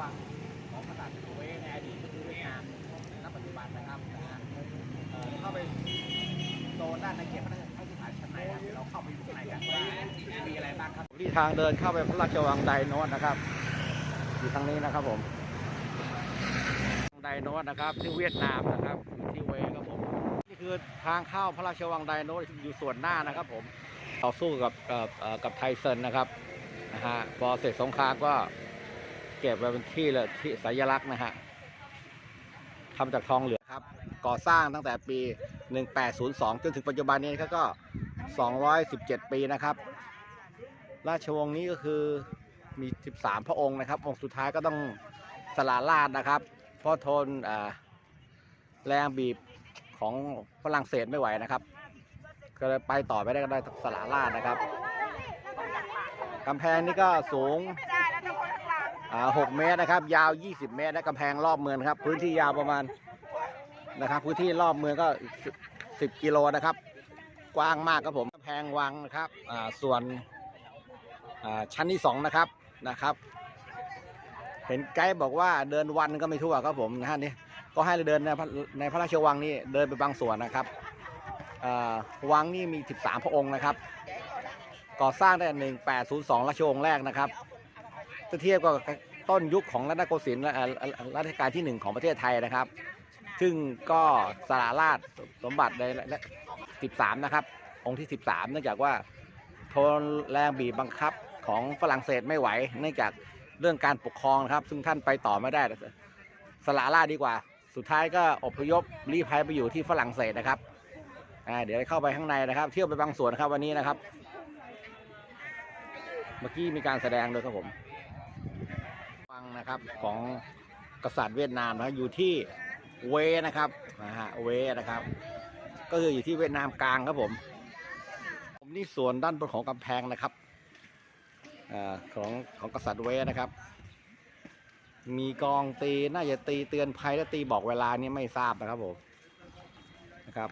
วังของกษัตริย์เวในอดีตก็คือเวียดนามณปัจจุบันนะครับนะฮะเข้าไปโซนด้านในเขตพระราชฐานชั้นในเราเข้าไปดูข้างในกันว่ามีอะไรบ้างครับที่ทางเดินเข้าไปพระราชวังไดโนดนะครับ อยู่ทางนี้นะครับผมไดโนดนะครับที่เวียดนามนะครับอยู่ที่เวครับผมนี่คือทางเข้าพระราชวังไดโนดอยู่ส่วนหน้านะครับผมต่อสู้กับเอ่อเอ่อกับไทเซนนะครับนะฮะพอเสร็จสงครามก็ เก็บไว้เป็นที่ลยที่สัญลักษณ์นะฮะทำจากทองเหลืองครับ ก่อสร้างตั้งแต่ปี 1802 จนถึงปัจจุบันนี้ก็ 217 ปีนะครับ ราชวงศ์นี้ก็คือมี 13 พระองค์นะครับ องค์สุดท้ายก็ต้องสละราชนะครับ เพราะทนแรงบีบของฝรั่งเศสไม่ไหวนะครับ ก็เลยไปต่อไม่ได้ก็ได้สละราชนะครับกำแพงนี่ก็สูง 6เมตรนะครับ ยาว 20 เมตรและกำแพงรอบเมืองครับ พื้นที่ยาวประมาณนะครับ พื้นที่รอบเมืองก็10กิโลนะครับ กว้างมากครับผมกำแพงวังนะครับส่วนชั้นที่สองนะครับนะครับ เห็นไกด์บอกว่าเดินวันก็ไม่ทั่วครับผมนะฮะนี่ก็ให้เราเดินในพระในพระราชวังนี่เดินไปบางส่วนนะครับอ่าวังนี่มี 13 พระองค์นะครับ ก่อสร้างได้ 1802 ราชวงศ์แรกนะครับ ถ้าเทียบกับต้นยุคของรัตนโกสินทร์รัชกาลที่1ของประเทศไทยนะครับ ซึ่งก็สละราชสมบัติในและ13นะครับ องค์ที่13เนื่องจากว่าทนแรงบีบบังคับของฝรั่งเศสไม่ไหว เนื่องจากเรื่องการปกครองนะครับ ซึ่งท่านไปต่อไม่ได้สละล่าชดีกว่า สุดท้ายก็อพยพรีภัยไปอยู่ที่ฝรั่งเศสนะครับเดี๋ยวเข้าไปข้างในนะครับ เที่ยวไปบางส่วนนะครับวันนี้นะครับ เมื่อกี้มีการแสดงด้วยครับผม นะครับของกษัตริย์เวียดนามนะอยู่ที่เวนะครับนะฮะเวนะครับ ก็คืออยู่ที่เวียดนามกลางครับผม ผมนี่ส่วนด้านบนของกำแพงนะครับอของของกษัตริย์เวนะครับ มีกองตีน่าจะตีเตือนภัยและตีบอกเวลานี่ไม่ทราบนะครับผมนะครับ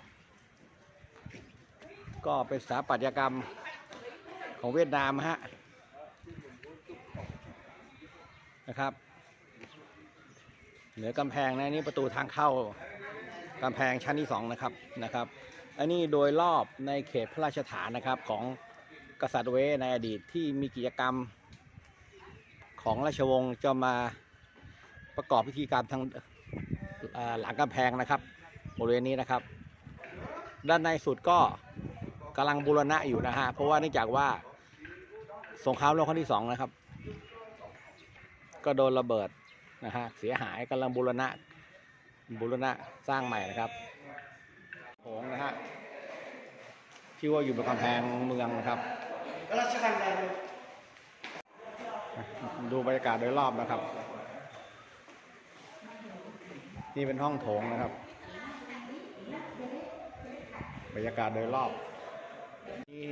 ก็เป็นสถาปัตยกรรมของเวียดนามฮะนะครับ เหนือกำแพงนะนี่ประตูทางเข้ากำแพงชั้นที่สองนะครับนะครับอันนี้โดยรอบในเขตพระราชฐานนะครับของกษัตริย์เวในอดีตที่มีกิจกรรมของราชวงศ์จะมาประกอบพิธีการทางหลังกำแพงนะครับบริเวณนี้นะครับ ด้านในสุดก็กำลังบูรณะอยู่นะฮะเพราะว่าเนื่องจากว่าสงครามโลกครั้งที่สองนะครับ ก็โดนระเบิด นะฮะเสียหายกำลังบูรณะบูรณะสร้างใหม่นะครับโถงนะฮะที่ว่าอยู่บนกำแพงเมืองนะครับดูบรรยากาศโดยรอบนะครับ นี่เป็นห้องโถงนะครับ บรรยากาศโดยรอบ นี่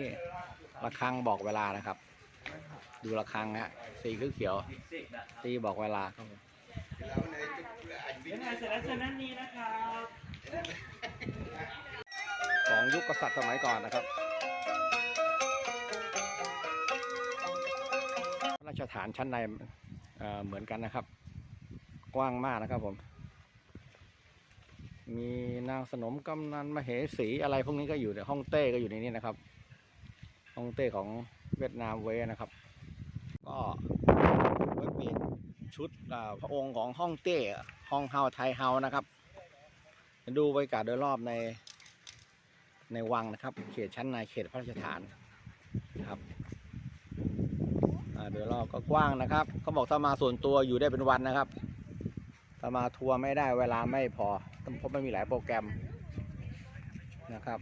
ระฆังบอกเวลานะครับ ดูระฆังฮะสีเขียวตีบอกเวลาครับผม ยังไงเสร็จแล้วเชิญด้านนี้นะครับของยุคกษัตริย์สมัยก่อนนะครับราชฐานชั้นในเเหมือนกันนะครับ กว้างมากนะครับผม มีนางสนมกำนันมเหสีอะไรพวกนี้ก็อยู่ในห้องเต้ก็อยู่ในนี้นะครับห้องเต้ของเวียดนามเวนะครับ ก็ ชุดพระองค์ของห้องเต้ห้องเฮาไทยเฮานะครับ ดูบรรยากาศโดยรอบในในวังนะครับ เขตชั้นในเขตพระราชฐานนะครับอ่าโดยรอบก็กว้างนะครับเขาบอกถ้ามาส่วนตัวอยู่ได้เป็นวันนะครับถ้ามาทัวร์ไม่ได้เวลาไม่พอเพราะไม่มีหลายโปรแกรมนะครับ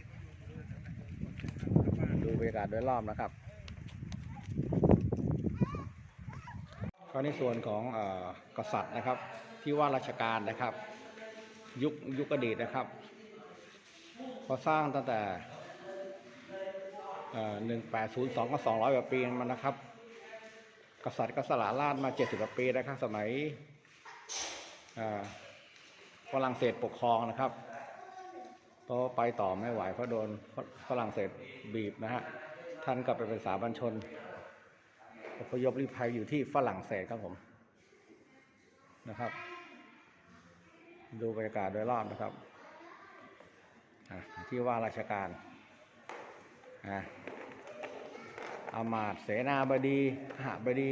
ดูบรรยากาศโดยรอบนะครับ ในส่วนของอกษัตริย์นะครับ ที่ว่าราชการนะครับ ยุคยุคอดีตนะครับพอสร้างตั้งแต่หนึ่งแปดศูนย์สองก็สองร้อยกว่าปีมันนะครับ กษัตริย์ก็สละราชมาเจ็ดสิบกว่าปีนะครับ สมัยฝรั่งเศสปกครองนะครับเพราะไปต่อไม่ไหวเพราะโดนฝรั่งเศสบีบนะฮะท่านก็ไปเป็นสาบัญชน อพยพรีภัยอยู่ที่ฝรั่งเศสครับผมนะครับ ดูบรรยากาศโดยรอบนะครับที่ว่าราชการอามาตเสนาบดีขหบดี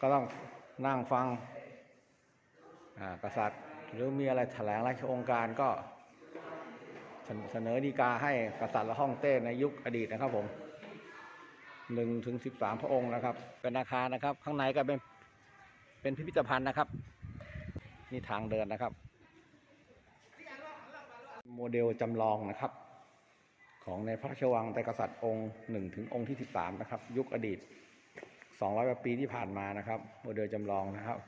ก็ต้องนั่งฟังกษัตริย์ หรือมีอะไรแถลงราชองค์การก็เสนอดีกาให้กษัตริย์และฮ่องเต้ในยุคอดีตนะครับผม หนึ่งถึงสิบสามพระองค์นะครับ เป็นอาคารนะครับ ข้างในก็เป็นเป็นพิพิธภัณฑ์นะครับ นี่ทางเดินนะครับ โมเดลจำลองนะครับ ของในพระราชวังแต่กษัตริย์องค์หนึ่งถึงองค์ที่สิบสามนะครับ ยุคอดีตสองร้อยกว่าปีที่ผ่านมานะครับ โมเดลจำลองนะครับ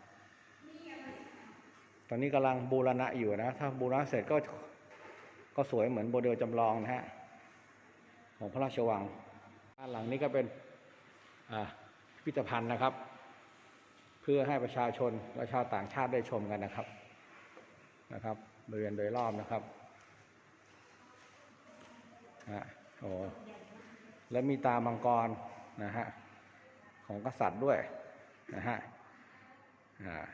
ตอนนี้กำลังบูรณะอยู่นะ ถ้าบูรณะเสร็จก็ก็สวยเหมือนโมเดลจำลองนะฮะของพระราชวัง บ้านหลังนี้ก็เป็นพิพิธภัณฑ์นะครับ เพื่อให้ประชาชนและชาวต่างชาติได้ชมกันนะครับนะครับบริเวณโดยรอบนะครับฮะโอ้แล้วมีตามังกรนะฮะของกษัตริย์ด้วยนะฮะอ่า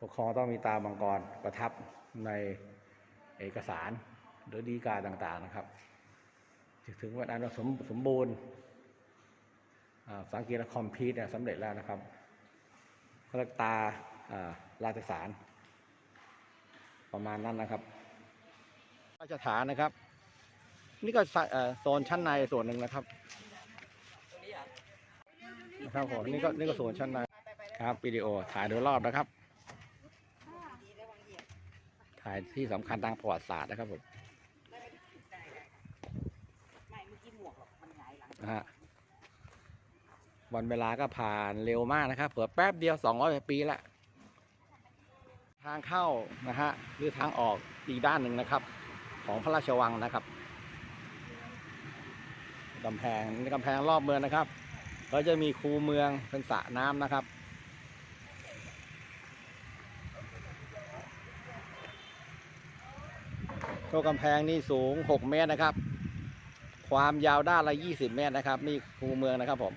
ปกครองต้องมีตามังกรประทับในเอกสารหรือดีกาต่างๆนะครับ ถึงวันนั้นสมสมบูรณ์สังเกตและคอมพิวเนี่ยสำเร็จแล้วนะครับก็เรียกตาอ่าราชสาร ประมาณนั้นนะครับ ราชฐานนะครับ นี่ก็โซนชั้นในส่วนหนึ่งนะครับนะครับผมนี่ก็นี่ก็โซนชั้นในครับวิดีโอถ่ายโดยรอบนะครับ ถ่ายที่สำคัญทางประวัติศาสตร์นะครับผม ไม่เมื่อกี้ หมวกหรอกมันหงายหลังนะฮะวันเวลาก็ผ่านเร็วมากนะครับเผื่อแป๊บเดียวสองร้อยปีละทางเข้านะฮะหรือทางออกอีกด้านหนึ่งนะครับ ของพระราชวังนะครับกำแพงนี่กำแพงรอบเมืองนะครับก็จะมีคูเมืองเป็นสระน้ำนะครับตัวกำแพงนี่สูง 6 เมตรนะครับ ความยาวด้านละ 20 เมตรนะครับ นี่คูเมืองนะครับผม